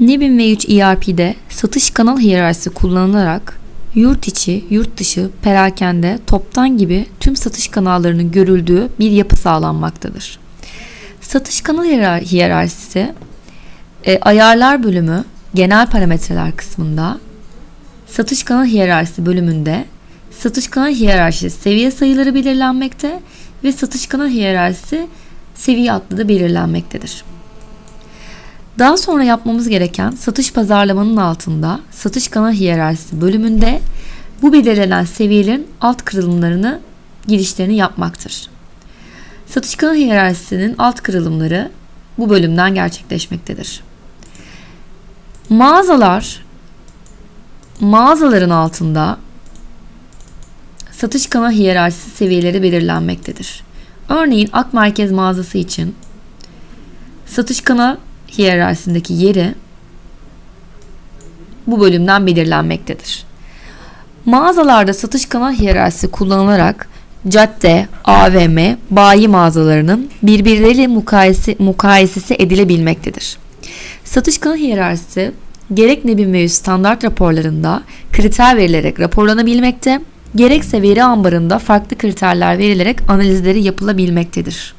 Nebin V3 ERP'de satış kanal hiyerarşisi kullanılarak yurt içi, yurt dışı, perakende, toptan gibi tüm satış kanallarının görüldüğü bir yapı sağlanmaktadır. Satış kanal hiyerar- hiyerarşisi e, ayarlar bölümü genel parametreler kısmında satış kanal hiyerarşisi bölümünde satış kanal hiyerarşisi seviye sayıları belirlenmekte ve satış kanal hiyerarşisi seviye adlı da belirlenmektedir. Daha sonra yapmamız gereken satış pazarlamanın altında satış kanal hiyerarşisi bölümünde bu belirlenen seviyelerin alt kırılımlarını girişlerini yapmaktır. Satış kanal hiyerarşisinin alt kırılımları bu bölümden gerçekleşmektedir. Mağazalar mağazaların altında satış kanal hiyerarşisi seviyeleri belirlenmektedir. Örneğin Ak Merkez mağazası için satış kanal hiyerarşisindeki yeri bu bölümden belirlenmektedir. Mağazalarda satış kanal hiyerarşisi kullanılarak cadde, AVM, bayi mağazalarının birbirleriyle mukayese, mukayesesi edilebilmektedir. Satış kanal hiyerarşisi gerek Nebin ve standart raporlarında kriter verilerek raporlanabilmekte, gerekse veri ambarında farklı kriterler verilerek analizleri yapılabilmektedir.